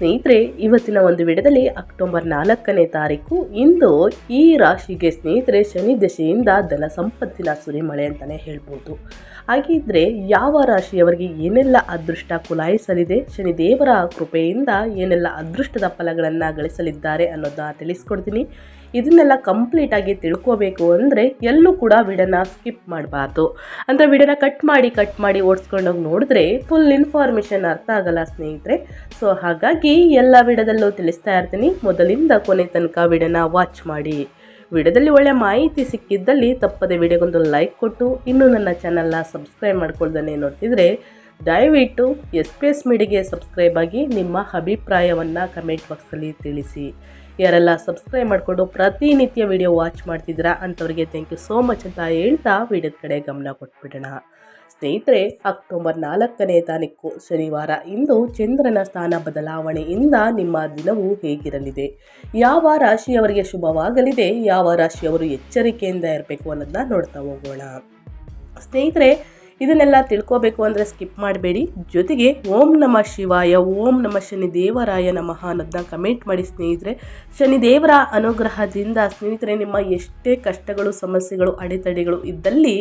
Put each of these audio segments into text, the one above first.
ಸ್ನೇಹಿತರೆ, ಇವತ್ತಿನ ಒಂದು ವಿಡಿಯೋದಲ್ಲಿ ಅಕ್ಟೋಬರ್ ನಾಲ್ಕನೇ ತಾರೀಕು, ಇಂದು ಈ ರಾಶಿಗೆ ಸ್ನೇಹಿತರೆ ಶನಿ ದಶೆಯಿಂದ ಧನ ಸಂಪತ್ತಿನ ಸುರಿಮಳೆ ಅಂತಲೇ ಹೇಳ್ಬೋದು. ಹಾಗಿದ್ರೆ ಯಾವ ರಾಶಿಯವರಿಗೆ ಏನೆಲ್ಲ ಅದೃಷ್ಟ ಕುಲಾಯಿಸಲಿದೆ ಶನಿದೇವರ ಕೃಪೆಯಿಂದ ಏನೆಲ್ಲ ಅದೃಷ್ಟದ ಫಲಗಳನ್ನು ಗಳಿಸಲಿದ್ದಾರೆ ಅನ್ನೋದನ್ನ ತಿಳಿಸ್ಕೊಡ್ತೀನಿ. ಇದನ್ನೆಲ್ಲ ಕಂಪ್ಲೀಟಾಗಿ ತಿಳ್ಕೋಬೇಕು ಅಂದರೆ ಎಲ್ಲೂ ಕೂಡ ವಿಡನ ಸ್ಕಿಪ್ ಮಾಡಬಾರ್ದು. ಅಂದರೆ ವಿಡನ ಕಟ್ ಮಾಡಿ ಕಟ್ ಮಾಡಿ ಓಡಿಸ್ಕೊಂಡೋಗಿ ನೋಡಿದ್ರೆ ಫುಲ್ ಇನ್ಫಾರ್ಮೇಷನ್ ಅರ್ಥ ಆಗಲ್ಲ ಸ್ನೇಹಿತರೆ. ಸೊ ಹಾಗಾಗಿ ಎಲ್ಲ ವಿಡದಲ್ಲೂ ತಿಳಿಸ್ತಾ ಇರ್ತೀನಿ. ಮೊದಲಿಂದ ಕೊನೆ ತನಕ ವಿಡನ ವಾಚ್ ಮಾಡಿ. ವಿಡಿಯೋದಲ್ಲಿ ಒಳ್ಳೆ ಮಾಹಿತಿ ಸಿಕ್ಕಿದ್ದಲ್ಲಿ ತಪ್ಪದೆ ವಿಡಿಯೋಗೊಂದು ಲೈಕ್ ಕೊಟ್ಟು, ಇನ್ನೂ ನನ್ನ ಚಾನಲ್ನ ಸಬ್ಸ್ಕ್ರೈಬ್ ಮಾಡ್ಕೊಳ್ದೇ ನೋಡ್ತಿದ್ರೆ, ದಯವಿಟ್ಟು ಎಸ್ ಪಿ ಎಸ್ ಮೀಡಿಗೆ ಸಬ್ಸ್ಕ್ರೈಬ್ ಆಗಿ ನಿಮ್ಮ ಅಭಿಪ್ರಾಯವನ್ನು ಕಮೆಂಟ್ ಬಾಕ್ಸಲ್ಲಿ ತಿಳಿಸಿ. ಯಾರೆಲ್ಲ ಸಬ್ಸ್ಕ್ರೈಬ್ ಮಾಡಿಕೊಂಡು ಪ್ರತಿನಿತ್ಯ ವಿಡಿಯೋ ವಾಚ್ ಮಾಡ್ತಿದ್ದೀರಾ ಅಂಥವ್ರಿಗೆ ಥ್ಯಾಂಕ್ ಯು ಸೋ ಮಚ್ ಅಂತ ಹೇಳ್ತಾ ವಿಡಿಯೋದ ಕಡೆ ಗಮನ ಕೊಟ್ಬಿಡೋಣ. ಸ್ನೇಹಿತರೆ, ಅಕ್ಟೋಬರ್ ನಾಲ್ಕನೇ ತಾರೀಕು ಶನಿವಾರ. ಇಂದು ಚಂದ್ರನ ಸ್ಥಾನ ಬದಲಾವಣೆಯಿಂದ ನಿಮ್ಮ ದಿನವು ಹೇಗಿರಲಿದೆ? ಯಾವ ರಾಶಿಯವರಿಗೆ ಶುಭವಾಗಲಿದೆ? ಯಾವ ರಾಶಿಯವರು ಎಚ್ಚರಿಕೆಯಿಂದ ಇರಬೇಕು ಅನ್ನೋದನ್ನ ನೋಡ್ತಾ ಹೋಗೋಣ. ಸ್ನೇಹಿತರೆ ಇದನ್ನೆಲ್ಲ ತಿಳ್ಕೋಬೇಕು ಅಂದರೆ ಸ್ಕಿಪ್ ಮಾಡಬೇಡಿ. ಜೊತೆಗೆ ಓಂ ನಮ ಶಿವಾಯ, ಓಂ ನಮ ಶನಿ ದೇವರಾಯ ನಮಃ ಅನ್ನೋದನ್ನ ಕಮೆಂಟ್ ಮಾಡಿ ಸ್ನೇಹಿತರೆ. ಶನಿದೇವರ ಅನುಗ್ರಹದಿಂದ ಸ್ನೇಹಿತರೆ, ನಿಮ್ಮ ಎಷ್ಟೇ ಕಷ್ಟಗಳು, ಸಮಸ್ಯೆಗಳು, ಅಡೆತಡೆಗಳು ಇದ್ದಲ್ಲಿ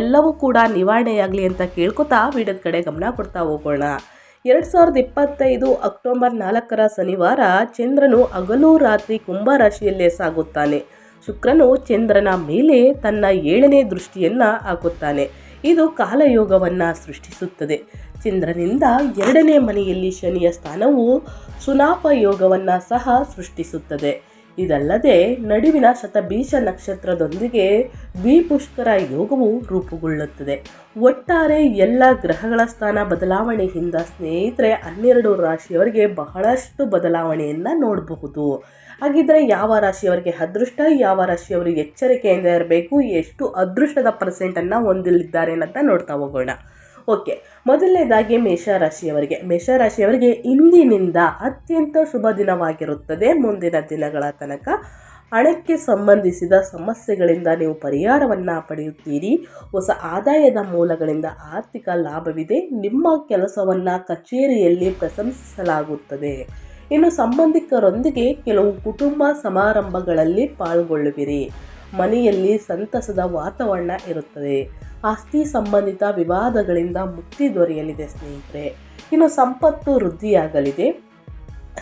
ಎಲ್ಲವೂ ಕೂಡ ನಿವಾರಣೆಯಾಗಲಿ ಅಂತ ಕೇಳ್ಕೊತಾ ವಿಡಿಯೋದ ಕಡೆ ಗಮನ ಕೊಡ್ತಾ ಹೋಗೋಣ. ಎರಡು ಸಾವಿರದ ಇಪ್ಪತ್ತೈದು ಅಕ್ಟೋಬರ್ ನಾಲ್ಕರ ಶನಿವಾರ ಚಂದ್ರನು ಹಗಲು ರಾತ್ರಿ ಕುಂಭ ರಾಶಿಯಲ್ಲೇ ಸಾಗುತ್ತಾನೆ. ಶುಕ್ರನು ಚಂದ್ರನ ಮೇಲೆ ತನ್ನ ಏಳನೇ ದೃಷ್ಟಿಯನ್ನು ಹಾಕುತ್ತಾನೆ. ಇದು ಕಾಲಯೋಗವನ್ನು ಸೃಷ್ಟಿಸುತ್ತದೆ. ಚಂದ್ರನಿಂದ ಎರಡನೇ ಮನೆಯಲ್ಲಿ ಶನಿಯ ಸ್ಥಾನವು ಸುನಾಪ ಯೋಗವನ್ನು ಸಹ ಸೃಷ್ಟಿಸುತ್ತದೆ. ಇದಲ್ಲದೆ ನಡುವಿನ ಶತಬೀಜ ನಕ್ಷತ್ರದೊಂದಿಗೆ ದ್ವಿಪುಷ್ಕರ ಯೋಗವು ರೂಪುಗೊಳ್ಳುತ್ತದೆ. ಒಟ್ಟಾರೆ ಎಲ್ಲ ಗ್ರಹಗಳ ಸ್ಥಾನ ಬದಲಾವಣೆಯಿಂದ ಸ್ನೇಹಿತರೆ, ಹನ್ನೆರಡು ರಾಶಿಯವರಿಗೆ ಬಹಳಷ್ಟು ಬದಲಾವಣೆಯನ್ನು ನೋಡಬಹುದು. ಹಾಗಿದ್ರೆ ಯಾವ ರಾಶಿಯವರಿಗೆ ಅದೃಷ್ಟ, ಯಾವ ರಾಶಿಯವರು ಎಚ್ಚರಿಕೆಯಿಂದ ಇರಬೇಕು, ಎಷ್ಟು ಅದೃಷ್ಟದ ಪರ್ಸೆಂಟನ್ನು ಹೊಂದಲಿದ್ದಾರೆ ಅಂತ ನೋಡ್ತಾ ಹೋಗೋಣ. ಓಕೆ ಮೊದಲನೇದಾಗಿ ಮೇಷರಾಶಿಯವರಿಗೆ ಮೇಷರಾಶಿಯವರಿಗೆ ಇಂದಿನಿಂದ ಅತ್ಯಂತ ಶುಭ ದಿನವಾಗಿರುತ್ತದೆ. ಮುಂದಿನ ದಿನಗಳ ತನಕ ಹಣಕ್ಕೆ ಸಂಬಂಧಿಸಿದ ಸಮಸ್ಯೆಗಳಿಂದ ನೀವು ಪರಿಹಾರವನ್ನು ಪಡೆಯುತ್ತೀರಿ. ಹೊಸ ಆದಾಯದ ಮೂಲಗಳಿಂದ ಆರ್ಥಿಕ ಲಾಭವಿದೆ. ನಿಮ್ಮ ಕೆಲಸವನ್ನು ಕಚೇರಿಯಲ್ಲಿ ಪ್ರಶಂಸಿಸಲಾಗುತ್ತದೆ. ಇನ್ನು ಸಂಬಂಧಿಕರೊಂದಿಗೆ ಕೆಲವು ಕುಟುಂಬ ಸಮಾರಂಭಗಳಲ್ಲಿ ಪಾಲ್ಗೊಳ್ಳುವಿರಿ. ಮನೆಯಲ್ಲಿ ಸಂತಸದ ವಾತಾವರಣ ಇರುತ್ತದೆ. ಆಸ್ತಿ ಸಂಬಂಧಿತ ವಿವಾದಗಳಿಂದ ಮುಕ್ತಿ ದೊರೆಯಲಿದೆ ಸ್ನೇಹಿತರೆ. ಇನ್ನು ಸಂಪತ್ತು ವೃದ್ಧಿಯಾಗಲಿದೆ.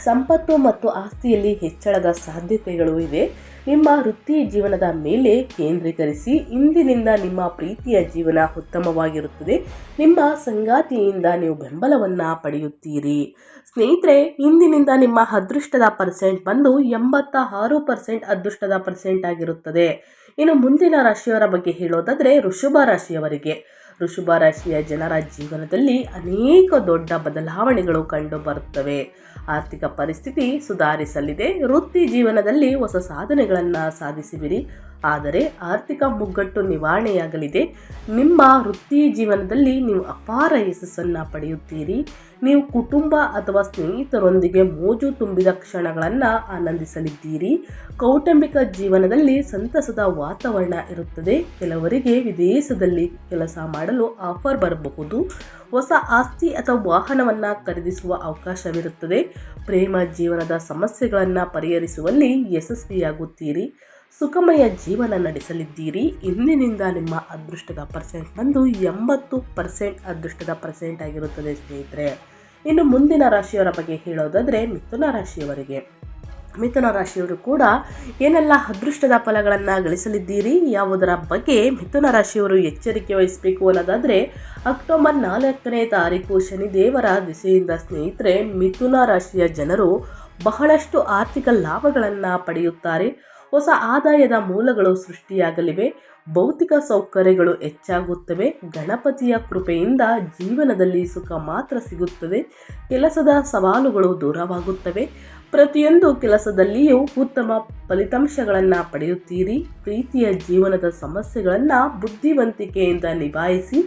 ಸಂಪತ್ತು ಮತ್ತು ಆಸ್ತಿಯಲ್ಲಿ ಹೆಚ್ಚಳದ ಸಾಧ್ಯತೆಗಳು ಇದೆ ನಿಮ್ಮ ವೃತ್ತಿ ಜೀವನದ ಮೇಲೆ ಕೇಂದ್ರೀಕರಿಸಿ ಇಂದಿನಿಂದ ನಿಮ್ಮ ಪ್ರೀತಿಯ ಜೀವನ ಉತ್ತಮವಾಗಿರುತ್ತದೆ. ನಿಮ್ಮ ಸಂಗಾತಿಯಿಂದ ನೀವು ಬೆಂಬಲವನ್ನು ಪಡೆಯುತ್ತೀರಿ. ಸ್ನೇಹಿತರೆ, ಇಂದಿನಿಂದ ನಿಮ್ಮ ಅದೃಷ್ಟದ ಪರ್ಸೆಂಟ್ ಬಂದು ಎಂಬತ್ತ ಆರು ಪರ್ಸೆಂಟ್ ಅದೃಷ್ಟದ ಪರ್ಸೆಂಟ್ ಆಗಿರುತ್ತದೆ. ಇನ್ನು ಮುಂದಿನ ರಾಶಿಯವರ ಬಗ್ಗೆ ಹೇಳೋದಾದರೆ ಋಷಭ ರಾಶಿಯವರಿಗೆ. ಋಷಭ ರಾಶಿಯ ಜನರ ಜೀವನದಲ್ಲಿ ಅನೇಕ ದೊಡ್ಡ ಬದಲಾವಣೆಗಳು ಕಂಡು ಬರುತ್ತವೆ. ಆರ್ಥಿಕ ಪರಿಸ್ಥಿತಿ ಸುಧಾರಿಸಲಿದೆ. ವೃತ್ತಿ ಜೀವನದಲ್ಲಿ ಹೊಸ ಸಾಧನೆಗಳನ್ನು ಸಾಧಿಸುವಿರಿ ಆದರೆ ಆರ್ಥಿಕ ಮುಗ್ಗಟ್ಟು ನಿವಾರಣೆಯಾಗಲಿದೆ. ನಿಮ್ಮ ವೃತ್ತಿ ಜೀವನದಲ್ಲಿ ನೀವು ಅಪಾರ ಯಶಸ್ಸನ್ನು ಪಡೆಯುತ್ತೀರಿ. ನೀವು ಕುಟುಂಬ ಅಥವಾ ಸ್ನೇಹಿತರೊಂದಿಗೆ ಮೋಜು ತುಂಬಿದ ಕ್ಷಣಗಳನ್ನು ಆನಂದಿಸಲಿದ್ದೀರಿ. ಕೌಟುಂಬಿಕ ಜೀವನದಲ್ಲಿ ಸಂತಸದ ವಾತಾವರಣ ಇರುತ್ತದೆ. ಕೆಲವರಿಗೆ ವಿದೇಶದಲ್ಲಿ ಕೆಲಸ ಮಾಡಲು ಆಫರ್ ಬರಬಹುದು. ಹೊಸ ಆಸ್ತಿ ಅಥವಾ ವಾಹನವನ್ನು ಖರೀದಿಸುವ ಅವಕಾಶವಿರುತ್ತದೆ. ಪ್ರೇಮ ಜೀವನದ ಸಮಸ್ಯೆಗಳನ್ನು ಪರಿಹರಿಸುವಲ್ಲಿ ಯಶಸ್ವಿಯಾಗುತ್ತೀರಿ. ಸುಖಮಯ ಜೀವನ ನಡೆಸಲಿದ್ದೀರಿ. ಇಂದಿನಿಂದ ನಿಮ್ಮ ಅದೃಷ್ಟದ ಪರ್ಸೆಂಟ್ ಬಂದು ಎಂಬತ್ತು ಪರ್ಸೆಂಟ್ ಅದೃಷ್ಟದ ಪರ್ಸೆಂಟ್ ಆಗಿರುತ್ತದೆ ಸ್ನೇಹಿತರೆ. ಇನ್ನು ಮುಂದಿನ ರಾಶಿಯವರ ಬಗ್ಗೆ ಹೇಳೋದಾದರೆ ಮಿಥುನ ರಾಶಿಯವರಿಗೆ. ಮಿಥುನ ರಾಶಿಯವರು ಕೂಡ ಏನೆಲ್ಲ ಅದೃಷ್ಟದ ಫಲಗಳನ್ನು ಗಳಿಸಲಿದ್ದೀರಿ, ಯಾವುದರ ಬಗ್ಗೆ ಮಿಥುನ ರಾಶಿಯವರು ಎಚ್ಚರಿಕೆ ವಹಿಸಬೇಕು ಅನ್ನೋದಾದರೆ ಅಕ್ಟೋಬರ್ ನಾಲ್ಕನೇ ತಾರೀಕು ಶನಿದೇವರ ದಿಸೆಯಿಂದ ಸ್ನೇಹಿತರೆ, ಮಿಥುನ ರಾಶಿಯ ಜನರು ಬಹಳಷ್ಟು ಆರ್ಥಿಕ ಲಾಭಗಳನ್ನು ಪಡೆಯುತ್ತಾರೆ. ಹೊಸ ಆದಾಯದ ಮೂಲಗಳು ಸೃಷ್ಟಿಯಾಗಲಿವೆ. ಭೌತಿಕ ಸೌಕರ್ಯಗಳು ಹೆಚ್ಚಾಗುತ್ತವೆ. ಗಣಪತಿಯ ಕೃಪೆಯಿಂದ ಜೀವನದಲ್ಲಿ ಸುಖ ಮಾತ್ರ ಸಿಗುತ್ತದೆ. ಕೆಲಸದ ಸವಾಲುಗಳು ದೂರವಾಗುತ್ತವೆ. ಪ್ರತಿಯೊಂದು ಕೆಲಸದಲ್ಲಿಯೂ ಉತ್ತಮ ಫಲಿತಾಂಶಗಳನ್ನು ಪಡೆಯುತ್ತೀರಿ. ಪ್ರೀತಿಯ ಜೀವನದ ಸಮಸ್ಯೆಗಳನ್ನು ಬುದ್ಧಿವಂತಿಕೆಯಿಂದ ನಿಭಾಯಿಸಿ,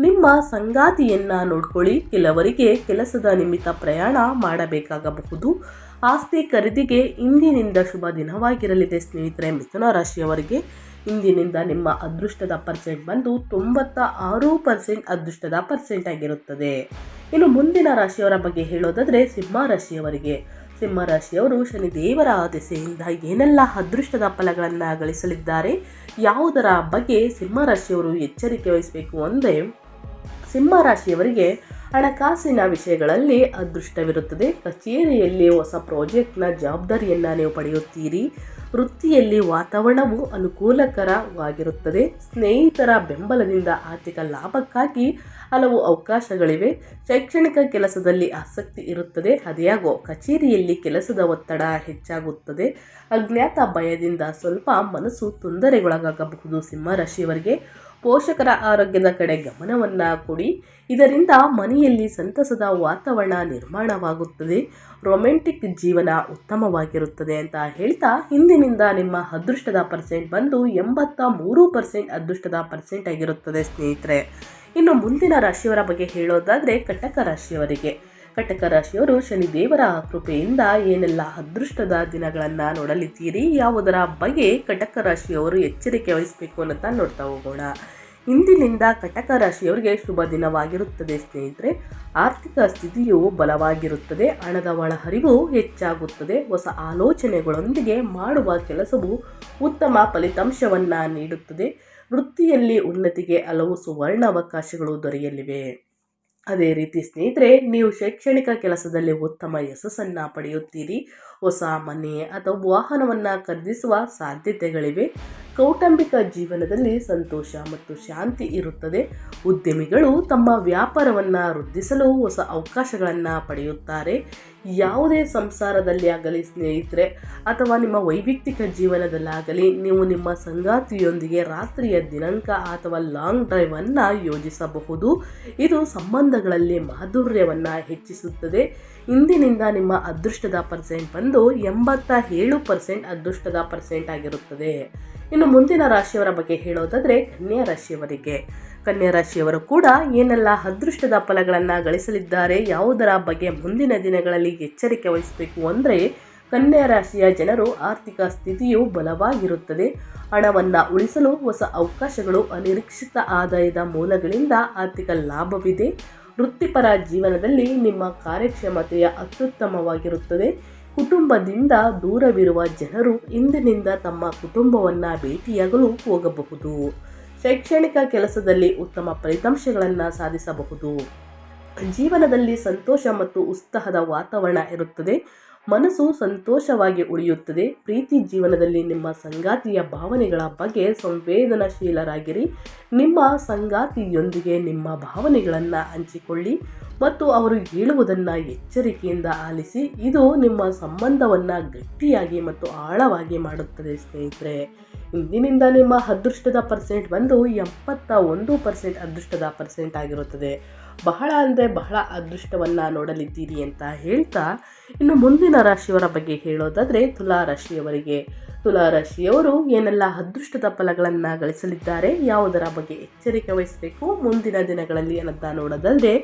ನಿಮ್ಮ ಸಂಗಾತಿಯನ್ನು ನೋಡ್ಕೊಳ್ಳಿ. ಕೆಲವರಿಗೆ ಕೆಲಸದ ನಿಮಿತ್ತ ಪ್ರಯಾಣ ಮಾಡಬೇಕಾಗಬಹುದು. ಆಸ್ತಿ ಖರೀದಿಗೆ ಇಂದಿನಿಂದ ಶುಭ ದಿನವಾಗಿರಲಿದೆ ಸ್ನೇಹಿತರೆ, ಮಿಥುನ ರಾಶಿಯವರಿಗೆ. ಇಂದಿನಿಂದ ನಿಮ್ಮ ಅದೃಷ್ಟದ ಪರ್ಸೆಂಟ್ ಬಂದು ತೊಂಬತ್ತ ಆರು ಪರ್ಸೆಂಟ್ ಅದೃಷ್ಟದ ಪರ್ಸೆಂಟ್ ಆಗಿರುತ್ತದೆ. ಇನ್ನು ಮುಂದಿನ ರಾಶಿಯವರ ಬಗ್ಗೆ ಹೇಳೋದಾದರೆ ಸಿಂಹ ರಾಶಿಯವರಿಗೆ. ಸಿಂಹ ರಾಶಿಯವರು ಶನಿದೇವರ ದೆಸೆಯಿಂದ ಏನೆಲ್ಲ ಅದೃಷ್ಟದ ಫಲಗಳನ್ನು ಗಳಿಸಲಿದ್ದಾರೆ, ಯಾವುದರ ಬಗ್ಗೆ ಸಿಂಹ ರಾಶಿಯವರು ಎಚ್ಚರಿಕೆ ವಹಿಸಬೇಕು ಅಂದರೆ, ಸಿಂಹ ರಾಶಿಯವರಿಗೆ ಹಣಕಾಸಿನ ವಿಷಯಗಳಲ್ಲಿ ಅದೃಷ್ಟವಿರುತ್ತದೆ. ಕಚೇರಿಯಲ್ಲಿ ಹೊಸ ಪ್ರಾಜೆಕ್ಟ್ನ ಜವಾಬ್ದಾರಿಯನ್ನು ನೀವು ಪಡೆಯುತ್ತೀರಿ. ವೃತ್ತಿಯಲ್ಲಿ ವಾತಾವರಣವು ಅನುಕೂಲಕರವಾಗಿರುತ್ತದೆ. ಸ್ನೇಹಿತರ ಬೆಂಬಲದಿಂದ ಆರ್ಥಿಕ ಲಾಭಕ್ಕಾಗಿ ಹಲವು ಅವಕಾಶಗಳಿವೆ. ಶೈಕ್ಷಣಿಕ ಕೆಲಸದಲ್ಲಿ ಆಸಕ್ತಿ ಇರುತ್ತದೆ. ಅದೇಯಾಗೋ ಕಚೇರಿಯಲ್ಲಿ ಕೆಲಸದ ಒತ್ತಡ ಹೆಚ್ಚಾಗುತ್ತದೆ. ಅಜ್ಞಾತ ಭಯದಿಂದ ಸ್ವಲ್ಪ ಮನಸ್ಸು ತೊಂದರೆಗೊಳಗಾಗಬಹುದು. ಸಿಂಹರಾಶಿಯವರಿಗೆ ಪೋಷಕರ ಆರೋಗ್ಯದ ಕಡೆ ಗಮನವನ್ನು ಕೊಡಿ. ಇದರಿಂದ ಮನೆಯಲ್ಲಿ ಸಂತಸದ ವಾತಾವರಣ ನಿರ್ಮಾಣವಾಗುತ್ತದೆ. ರೊಮ್ಯಾಂಟಿಕ್ ಜೀವನ ಉತ್ತಮವಾಗಿರುತ್ತದೆ ಅಂತ ಹೇಳ್ತಾ ಹಿಂದಿನಿಂದ ನಿಮ್ಮ ಅದೃಷ್ಟದ ಪರ್ಸೆಂಟ್ ಬಂದು ಎಂಬತ್ತ ಮೂರು ಪರ್ಸೆಂಟ್ ಅದೃಷ್ಟದ ಪರ್ಸೆಂಟ್ ಆಗಿರುತ್ತದೆ ಸ್ನೇಹಿತರೆ. ಇನ್ನು ಮುಂದಿನ ರಾಶಿಯವರ ಬಗ್ಗೆ ಹೇಳೋದಾದರೆ ಕಟಕ ರಾಶಿಯವರಿಗೆ. ಕಟಕ ರಾಶಿಯವರು ಶನಿದೇವರ ಕೃಪೆಯಿಂದ ಏನೆಲ್ಲ ಅದೃಷ್ಟದ ದಿನಗಳನ್ನು ನೋಡಲಿದ್ದೀರಿ, ಯಾವುದರ ಬಗ್ಗೆ ಕಟಕ ರಾಶಿಯವರು ಎಚ್ಚರಿಕೆ ವಹಿಸಬೇಕು ಅನ್ನೋದನ್ನ ನೋಡ್ತಾ ಹೋಗೋಣ. ಇಂದಿನಿಂದ ಕಟಕ ರಾಶಿಯವರಿಗೆ ಶುಭ ದಿನವಾಗಿರುತ್ತದೆ ಸ್ನೇಹಿತರೆ. ಆರ್ಥಿಕ ಸ್ಥಿತಿಯು ಬಲವಾಗಿರುತ್ತದೆ, ಹಣದ ಒಳಹರಿವು ಹೆಚ್ಚಾಗುತ್ತದೆ, ಹೊಸ ಆಲೋಚನೆಗಳೊಂದಿಗೆ ಮಾಡುವ ಕೆಲಸವು ಉತ್ತಮ ಫಲಿತಾಂಶವನ್ನು ನೀಡುತ್ತದೆ. ವೃತ್ತಿಯಲ್ಲಿ ಉನ್ನತಿಗೆ ಹಲವು ಸುವರ್ಣ ಅವಕಾಶಗಳು ದೊರೆಯಲಿವೆ. ಅದೇ ರೀತಿ ಸ್ನೇಹಿತರೆ ನೀವು ಶೈಕ್ಷಣಿಕ ಕೆಲಸದಲ್ಲಿ ಉತ್ತಮ ಯಶಸ್ಸನ್ನು ಪಡೆಯುತ್ತೀರಿ. ಹೊಸ ಮನೆ ಅಥವಾ ವಾಹನವನ್ನು ಖರೀದಿಸುವ ಸಾಧ್ಯತೆಗಳಿವೆ. ಕೌಟುಂಬಿಕ ಜೀವನದಲ್ಲಿ ಸಂತೋಷ ಮತ್ತು ಶಾಂತಿ ಇರುತ್ತದೆ. ಉದ್ಯಮಿಗಳು ತಮ್ಮ ವ್ಯಾಪಾರವನ್ನು ವೃದ್ಧಿಸಲು ಹೊಸ ಅವಕಾಶಗಳನ್ನು ಪಡೆಯುತ್ತಾರೆ. ಯಾವುದೇ ಸಂಸಾರದಲ್ಲಿ ಆಗಲಿ ಸ್ನೇಹಿತರೆ ಅಥವಾ ನಿಮ್ಮ ವೈಯಕ್ತಿಕ ಜೀವನದಲ್ಲಾಗಲಿ ನೀವು ನಿಮ್ಮ ಸಂಗಾತಿಯೊಂದಿಗೆ ರಾತ್ರಿಯ ದಿನಾಂಕ ಅಥವಾ ಲಾಂಗ್ ಡ್ರೈವನ್ನು ಯೋಜಿಸಬಹುದು. ಇದು ಸಂಬಂಧಗಳಲ್ಲಿ ಮಾಧುರ್ಯವನ್ನು ಹೆಚ್ಚಿಸುತ್ತದೆ. ಇಂದಿನಿಂದ ನಿಮ್ಮ ಅದೃಷ್ಟದ ಪರ್ಸೆಂಟ್ ಬಂದು ಎಂಬತ್ತ ಏಳು ಪರ್ಸೆಂಟ್ ಅದೃಷ್ಟದ ಪರ್ಸೆಂಟ್ ಆಗಿರುತ್ತದೆ. ಇನ್ನು ಮುಂದಿನ ರಾಶಿಯವರ ಬಗ್ಗೆ ಹೇಳೋದಾದರೆ ಕನ್ಯಾ ರಾಶಿಯವರಿಗೆ. ಕನ್ಯಾ ರಾಶಿಯವರು ಕೂಡ ಏನೆಲ್ಲ ಅದೃಷ್ಟದ ಫಲಗಳನ್ನು ಗಳಿಸಲಿದ್ದಾರೆ, ಯಾವುದರ ಬಗ್ಗೆ ಮುಂದಿನ ದಿನಗಳಲ್ಲಿ ಎಚ್ಚರಿಕೆ ವಹಿಸಬೇಕು ಅಂದರೆ ಕನ್ಯಾ ರಾಶಿಯ ಜನರು ಆರ್ಥಿಕ ಸ್ಥಿತಿಯು ಬಲವಾಗಿರುತ್ತದೆ. ಹಣವನ್ನು ಉಳಿಸಲು ಹೊಸ ಅವಕಾಶಗಳು ಅನಿರೀಕ್ಷಿತ ಆದಾಯದ ಮೂಲಗಳಿಂದ ಆರ್ಥಿಕ ಲಾಭವಿದೆ. ವೃತ್ತಿಪರ ಜೀವನದಲ್ಲಿ ನಿಮ್ಮ ಕಾರ್ಯಕ್ಷಮತೆಯ ಅತ್ಯುತ್ತಮವಾಗಿರುತ್ತದೆ. ಕುಟುಂಬದಿಂದ ದೂರವಿರುವ ಜನರು ಇಂದಿನಿಂದ ತಮ್ಮ ಕುಟುಂಬವನ್ನು ಭೇಟಿಯಾಗಲು ಹೋಗಬಹುದು. ಶೈಕ್ಷಣಿಕ ಕೆಲಸದಲ್ಲಿ ಉತ್ತಮ ಫಲಿತಾಂಶಗಳನ್ನು ಸಾಧಿಸಬಹುದು. ಜೀವನದಲ್ಲಿ ಸಂತೋಷ ಮತ್ತು ಉತ್ಸಾಹದ ವಾತಾವರಣ ಇರುತ್ತದೆ. ಮನಸ್ಸು ಸಂತೋಷವಾಗಿ ಉಳಿಯುತ್ತದೆ. ಪ್ರೀತಿ ಜೀವನದಲ್ಲಿ ನಿಮ್ಮ ಸಂಗಾತಿಯ ಭಾವನೆಗಳ ಬಗ್ಗೆ ಸಂವೇದನಾಶೀಲರಾಗಿರಿ. ನಿಮ್ಮ ಸಂಗಾತಿಯೊಂದಿಗೆ ನಿಮ್ಮ ಭಾವನೆಗಳನ್ನು ಹಂಚಿಕೊಳ್ಳಿ ಮತ್ತು ಅವರು ಹೇಳುವುದನ್ನು ಎಚ್ಚರಿಕೆಯಿಂದ ಆಲಿಸಿ. ಇದು ನಿಮ್ಮ ಸಂಬಂಧವನ್ನು ಗಟ್ಟಿಯಾಗಿ ಮತ್ತು ಆಳವಾಗಿ ಮಾಡುತ್ತದೆ ಸ್ನೇಹಿತರೆ. ಇಂದಿನಿಂದ ನಿಮ್ಮ ಅದೃಷ್ಟದ ಪರ್ಸೆಂಟ್ ಬಂದು ಎಪ್ಪತ್ತ ಒಂದು ಪರ್ಸೆಂಟ್ ಅದೃಷ್ಟದ ಪರ್ಸೆಂಟ್ ಆಗಿರುತ್ತದೆ. ಬಹಳ ಅಂದರೆ ಬಹಳ ಅದೃಷ್ಟವನ್ನು ನೋಡಲಿದ್ದೀರಿ ಅಂತ ಹೇಳ್ತಾ ಇನ್ನು ಮುಂದಿನ ರಾಶಿಯವರ ಬಗ್ಗೆ ಹೇಳೋದಾದರೆ ತುಲಾ ರಾಶಿಯವರಿಗೆ ತುಲಾ ರಾಶಿಯವರು ಏನೆಲ್ಲ ಅದೃಷ್ಟದ ಫಲಗಳನ್ನು ಗಳಿಸಲಿದ್ದಾರೆ, ಯಾವುದರ ಬಗ್ಗೆ ಎಚ್ಚರಿಕೆ ವಹಿಸಬೇಕು, ಮುಂದಿನ ದಿನಗಳಲ್ಲಿ ಏನಂತ ನೋಡೋದಲ್ಲದೆ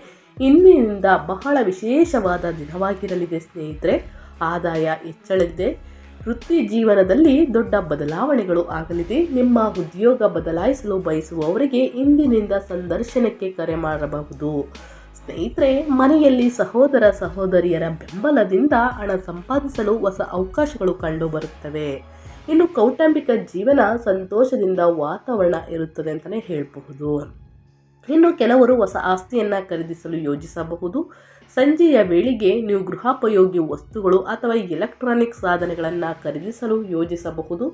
ಇಂದಿನಿಂದ ಬಹಳ ವಿಶೇಷವಾದ ದಿನವಾಗಿರಲಿದೆ ಸ್ನೇಹಿತರೆ. ಆದಾಯ ಹೆಚ್ಚಳಲಿದೆ ವೃತ್ತಿ ಜೀವನದಲ್ಲಿ ದೊಡ್ಡ ಬದಲಾವಣೆಗಳು ಆಗಲಿದೆ. ನಿಮ್ಮ ಉದ್ಯೋಗ ಬದಲಾಯಿಸಲು ಬಯಸುವವರಿಗೆ ಇಂದಿನಿಂದ ಸಂದರ್ಶನಕ್ಕೆ ಕರೆ ಮಾಡಬಹುದು. ಸ್ನೇಹಿತರೆ, ಮನೆಯಲ್ಲಿ ಸಹೋದರ ಸಹೋದರಿಯರ ಬೆಂಬಲದಿಂದ ಹಣ ಸಂಪಾದಿಸಲು ಹೊಸ ಅವಕಾಶಗಳು ಕಂಡುಬರುತ್ತವೆ. ಇನ್ನು ಕೌಟುಂಬಿಕ ಜೀವನ ಸಂತೋಷದಿಂದ ವಾತಾವರಣ ಇರುತ್ತದೆ ಅಂತಲೇ ಹೇಳಬಹುದು. ಇನ್ನು ಕೆಲವರು ಹೊಸ ಆಸ್ತಿಯನ್ನು ಖರೀದಿಸಲು ಯೋಜಿಸಬಹುದು. ಸಂಜೆಯ ವೇಳೆಗೆ ನೀವು ಗೃಹೋಪಯೋಗಿ ವಸ್ತುಗಳು ಅಥವಾ ಎಲೆಕ್ಟ್ರಾನಿಕ್ ಸಾಧನಗಳನ್ನು ಖರೀದಿಸಲು ಯೋಜಿಸಬಹುದು.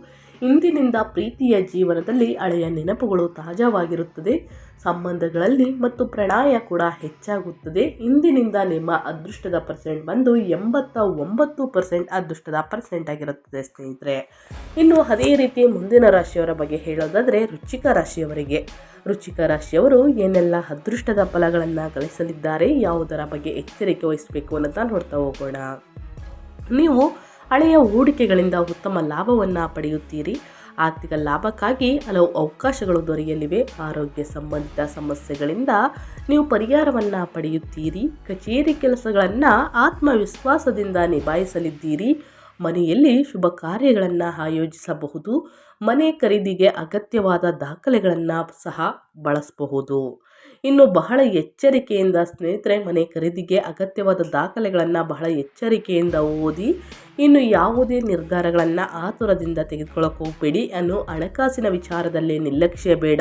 ಇಂದಿನಿಂದ ಪ್ರೀತಿಯ ಜೀವನದಲ್ಲಿ ಹಳೆಯ ನೆನಪುಗಳು ತಾಜಾವಾಗಿರುತ್ತದೆ. ಸಂಬಂಧಗಳಲ್ಲಿ ಮತ್ತು ಪ್ರಣಯ ಕೂಡ ಹೆಚ್ಚಾಗುತ್ತದೆ. ಇಂದಿನಿಂದ ನಿಮ್ಮ ಅದೃಷ್ಟದ ಪರ್ಸೆಂಟ್ ಬಂದು ಎಂಬತ್ತ ಒಂಬತ್ತು ಪರ್ಸೆಂಟ್ ಅದೃಷ್ಟದ ಪರ್ಸೆಂಟ್ ಆಗಿರುತ್ತದೆ ಸ್ನೇಹಿತರೆ. ಇನ್ನು ಅದೇ ರೀತಿ ಮುಂದಿನ ರಾಶಿಯವರ ಬಗ್ಗೆ ಹೇಳೋದಾದರೆ ರುಚಿಕ ರಾಶಿಯವರಿಗೆ. ರುಚಿಕ ರಾಶಿಯವರು ಏನೆಲ್ಲ ಅದೃಷ್ಟದ ಫಲಗಳನ್ನು ಗಳಿಸಲಿದ್ದಾರೆ, ಯಾವುದರ ಬಗ್ಗೆ ಎಚ್ಚರಿಕೆ ವಹಿಸಬೇಕು ಅನ್ನೋದನ್ನ ನೋಡ್ತಾ ಹೋಗೋಣ. ನೀವು ಹಳೆಯ ಹೂಡಿಕೆಗಳಿಂದ ಉತ್ತಮ ಲಾಭವನ್ನು ಪಡೆಯುತ್ತೀರಿ. ಆರ್ಥಿಕ ಲಾಭಕ್ಕಾಗಿ ಹಲವು ಅವಕಾಶಗಳು ದೊರೆಯಲಿವೆ. ಆರೋಗ್ಯ ಸಂಬಂಧಿತ ಸಮಸ್ಯೆಗಳಿಂದ ನೀವು ಪರಿಹಾರವನ್ನು ಪಡೆಯುತ್ತೀರಿ. ಕಚೇರಿ ಕೆಲಸಗಳನ್ನು ಆತ್ಮವಿಶ್ವಾಸದಿಂದ ನಿಭಾಯಿಸಲಿದ್ದೀರಿ. ಮನೆಯಲ್ಲಿ ಶುಭ ಕಾರ್ಯಗಳನ್ನು ಆಯೋಜಿಸಬಹುದು. ಮನೆ ಖರೀದಿಗೆ ಅಗತ್ಯವಾದ ದಾಖಲೆಗಳನ್ನು ಸಹ ಬಳಸಬಹುದು. ಇನ್ನು ಬಹಳ ಎಚ್ಚರಿಕೆಯಿಂದ ಸ್ನೇಹಿತರೆ, ಮನೆ ಖರೀದಿಗೆ ಅಗತ್ಯವಾದ ದಾಖಲೆಗಳನ್ನು ಬಹಳ ಎಚ್ಚರಿಕೆಯಿಂದ ಓದಿ, ಇನ್ನು ಯಾವುದೇ ನಿರ್ಧಾರಗಳನ್ನು ಆತುರದಿಂದ ತೆಗೆದುಕೊಳ್ಳೋಕೆ ಹೋಗಬೇಡಿ. ಅನ್ನು ಹಣಕಾಸಿನ ವಿಚಾರದಲ್ಲಿ ನಿರ್ಲಕ್ಷ್ಯ ಬೇಡ.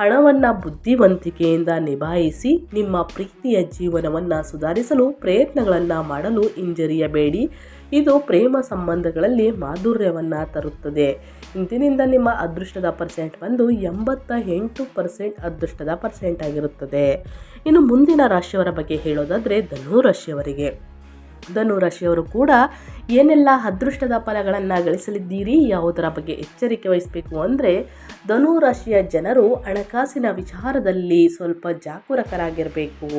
ಹಣವನ್ನು ಬುದ್ಧಿವಂತಿಕೆಯಿಂದ ನಿಭಾಯಿಸಿ, ನಿಮ್ಮ ಪ್ರೀತಿಯ ಜೀವನವನ್ನು ಸುಧಾರಿಸಲು ಪ್ರಯತ್ನಗಳನ್ನು ಮಾಡಲು ಹಿಂಜರಿಯಬೇಡಿ. ಇದು ಪ್ರೇಮ ಸಂಬಂಧಗಳಲ್ಲಿ ಮಾಧುರ್ಯವನ್ನು ತರುತ್ತದೆ. ಇಂದಿನಿಂದ ನಿಮ್ಮ ಅದೃಷ್ಟದ ಪರ್ಸೆಂಟ್ ಬಂದು ಎಂಬತ್ತ ಎಂಟು ಪರ್ಸೆಂಟ್ ಅದೃಷ್ಟದ ಪರ್ಸೆಂಟ್ ಆಗಿರುತ್ತದೆ. ಇನ್ನು ಮುಂದಿನ ರಾಶಿಯವರ ಬಗ್ಗೆ ಹೇಳೋದಾದರೆ ಧನು ರಾಶಿಯವರಿಗೆ. ಧನು ರಾಶಿಯವರು ಕೂಡ ಏನೆಲ್ಲ ಅದೃಷ್ಟದ ಫಲಗಳನ್ನು ಗಳಿಸಲಿದ್ದೀರಿ, ಯಾವುದರ ಬಗ್ಗೆ ಎಚ್ಚರಿಕೆ ವಹಿಸಬೇಕು ಅಂದರೆ ಧನು ರಾಶಿಯ ಜನರು ಹಣಕಾಸಿನ ವಿಚಾರದಲ್ಲಿ ಸ್ವಲ್ಪ ಜಾಗರೂಕರಾಗಿರಬೇಕು.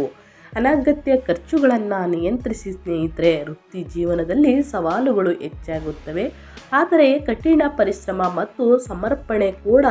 ಅನಗತ್ಯ ಖರ್ಚುಗಳನ್ನು ನಿಯಂತ್ರಿಸಿ ಸ್ನೇಹಿತರೆ, ವೃತ್ತಿ ಜೀವನದಲ್ಲಿ ಸವಾಲುಗಳು ಹೆಚ್ಚಾಗುತ್ತವೆ. ಆದರೆ ಕಠಿಣ ಪರಿಶ್ರಮ ಮತ್ತು ಸಮರ್ಪಣೆ ಕೂಡ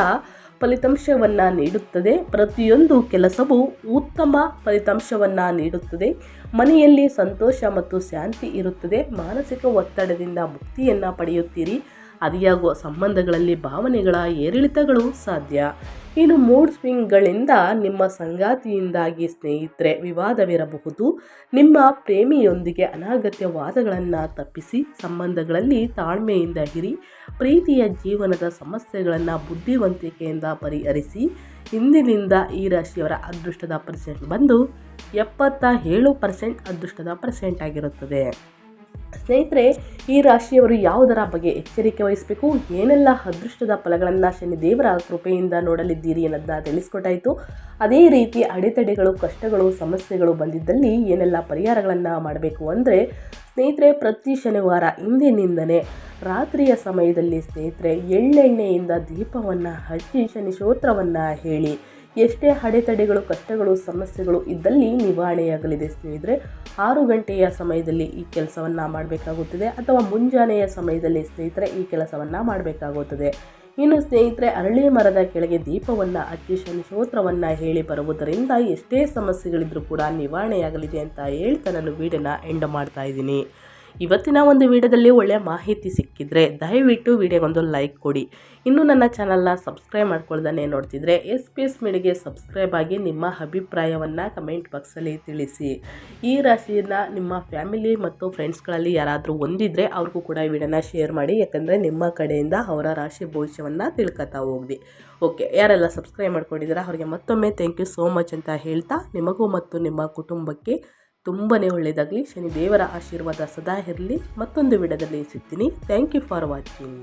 ಫಲಿತಾಂಶವನ್ನು ನೀಡುತ್ತದೆ. ಪ್ರತಿಯೊಂದು ಕೆಲಸವು ಉತ್ತಮ ಫಲಿತಾಂಶವನ್ನು ನೀಡುತ್ತದೆ. ಮನೆಯಲ್ಲಿ ಸಂತೋಷ ಮತ್ತು ಶಾಂತಿ ಇರುತ್ತದೆ. ಮಾನಸಿಕ ಒತ್ತಡದಿಂದ ಮುಕ್ತಿಯನ್ನು ಪಡೆಯುತ್ತೀರಿ. ಅದಿಯಾಗುವ ಸಂಬಂಧಗಳಲ್ಲಿ ಭಾವನೆಗಳ ಏರಿಳಿತಗಳು ಸಾಧ್ಯ. ಇನ್ನು ಮೂಡ್ ಸ್ವಿಂಗ್ಗಳಿಂದ ನಿಮ್ಮ ಸಂಗಾತಿಯಿಂದಾಗಿ ಸ್ನೇಹಿತರೆ ವಿವಾದವಿರಬಹುದು. ನಿಮ್ಮ ಪ್ರೇಮಿಯೊಂದಿಗೆ ಅನಾಗತ್ಯ ವಾದಗಳನ್ನು ತಪ್ಪಿಸಿ ಸಂಬಂಧಗಳಲ್ಲಿ ತಾಳ್ಮೆಯಿಂದ ಹಿರಿ ಪ್ರೀತಿಯ ಜೀವನದ ಸಮಸ್ಯೆಗಳನ್ನು ಬುದ್ಧಿವಂತಿಕೆಯಿಂದ ಪರಿಹರಿಸಿ. ಇಂದಿನಿಂದ ಈ ರಾಶಿಯವರ ಅದೃಷ್ಟದ ಪರ್ಸೆಂಟ್ ಬಂದು ಎಪ್ಪತ್ತ ಏಳು ಪರ್ಸೆಂಟ್ ಅದೃಷ್ಟದ ಪರ್ಸೆಂಟ್ ಆಗಿರುತ್ತದೆ. ಸ್ನೇಹಿತರೆ, ಈ ರಾಶಿಯವರು ಯಾವುದರ ಬಗ್ಗೆ ಎಚ್ಚರಿಕೆ ವಹಿಸಬೇಕು? ಏನೆಲ್ಲ ಅದೃಷ್ಟದ ಫಲಗಳನ್ನು ಶನಿ ದೇವರ ಕೃಪೆಯಿಂದ ನೋಡಲಿದ್ದೀರಿ ಅನ್ನೋದನ್ನ ತಿಳಿಸ್ಕೊಟ್ಟಾಯಿತು. ಅದೇ ರೀತಿ ಅಡೆತಡೆಗಳು, ಕಷ್ಟಗಳು, ಸಮಸ್ಯೆಗಳು ಬಂದಿದ್ದಲ್ಲಿ ಏನೆಲ್ಲ ಪರಿಹಾರಗಳನ್ನು ಮಾಡಬೇಕು ಅಂದರೆ, ಸ್ನೇಹಿತರೆ, ಪ್ರತಿ ಶನಿವಾರ ಇಂದಿನಿಂದನೇ ರಾತ್ರಿಯ ಸಮಯದಲ್ಲಿ ಸ್ನೇಹಿತರೆ, ಎಳ್ಳೆಣ್ಣೆಯಿಂದ ದೀಪವನ್ನು ಹಚ್ಚಿ ಶನಿ ಸ್ತೋತ್ರವನ್ನು ಹೇಳಿ. ಎಷ್ಟೇ ಅಡೆತಡೆಗಳು, ಕಷ್ಟಗಳು, ಸಮಸ್ಯೆಗಳು ಇದ್ದಲ್ಲಿ ನಿವಾರಣೆಯಾಗಲಿದೆ ಸ್ನೇಹಿತರೆ. ಆರು ಗಂಟೆಯ ಸಮಯದಲ್ಲಿ ಈ ಕೆಲಸವನ್ನು ಮಾಡಬೇಕಾಗುತ್ತದೆ ಅಥವಾ ಮುಂಜಾನೆಯ ಸಮಯದಲ್ಲಿ ಸ್ನೇಹಿತರೆ ಈ ಕೆಲಸವನ್ನು ಮಾಡಬೇಕಾಗುತ್ತದೆ. ಇನ್ನು ಸ್ನೇಹಿತರೆ, ಅರಳಿ ಮರದ ಕೆಳಗೆ ದೀಪವನ್ನು ಹಚ್ಚಿ ಶನಿ ಸ್ತೋತ್ರವನ್ನು ಹೇಳಿ ಬರುವುದರಿಂದ ಎಷ್ಟೇ ಸಮಸ್ಯೆಗಳಿದ್ರೂ ಕೂಡ ನಿವಾರಣೆಯಾಗಲಿದೆ ಅಂತ ಹೇಳ್ತಾ ನಾನು ವೀಡಿಯೋನ ಎಂಡ್ ಮಾಡ್ತಾ ಇದ್ದೀನಿ. ಇವತ್ತಿನ ಒಂದು ವಿಡಿಯೋದಲ್ಲಿ ಒಳ್ಳೆಯ ಮಾಹಿತಿ ಸಿಕ್ಕಿದ್ರೆ ದಯವಿಟ್ಟು ವಿಡಿಯೋಗೊಂದು ಲೈಕ್ ಕೊಡಿ. ಇನ್ನೂ ನನ್ನ ಚಾನಲ್ನ ಸಬ್ಸ್ಕ್ರೈಬ್ ಮಾಡ್ಕೊಳ್ದಾನೆ ನೋಡ್ತಿದ್ರೆ ಎಸ್ ಪಿ ಎಸ್ ಮೀಡಿಗೆ ಸಬ್ಸ್ಕ್ರೈಬ್ ಆಗಿ ನಿಮ್ಮ ಅಭಿಪ್ರಾಯವನ್ನು ಕಮೆಂಟ್ ಬಾಕ್ಸಲ್ಲಿ ತಿಳಿಸಿ. ಈ ರಾಶಿಯನ್ನು ನಿಮ್ಮ ಫ್ಯಾಮಿಲಿ ಮತ್ತು ಫ್ರೆಂಡ್ಸ್ಗಳಲ್ಲಿ ಯಾರಾದರೂ ಹೊಂದಿದ್ರೆ ಅವ್ರಿಗೂ ಕೂಡ ಈ ವಿಡಿಯೋನ ಶೇರ್ ಮಾಡಿ, ಯಾಕಂದರೆ ನಿಮ್ಮ ಕಡೆಯಿಂದ ಅವರ ರಾಶಿ ಭವಿಷ್ಯವನ್ನು ತಿಳ್ಕೊತಾ ಹೋಗಿ ಓಕೆ, ಯಾರೆಲ್ಲ ಸಬ್ಸ್ಕ್ರೈಬ್ ಮಾಡ್ಕೊಂಡಿದ್ದೀರಾ, ಅವರಿಗೆ ಮತ್ತೊಮ್ಮೆ ಥ್ಯಾಂಕ್ ಯು ಸೋ ಮಚ್ ಅಂತ ಹೇಳ್ತಾ, ನಿಮಗೂ ಮತ್ತು ನಿಮ್ಮ ಕುಟುಂಬಕ್ಕೆ ತುಂಬಾ ಒಳ್ಳೆಯದಾಗಲಿ ಶನಿ ದೇವರ ಆಶೀರ್ವಾದ ಸದಾ ಇರಲಿ. ಮತ್ತೊಂದು ವಿಡದಲ್ಲಿ ಸಿಗ್ತೀನಿ. Thank you for watching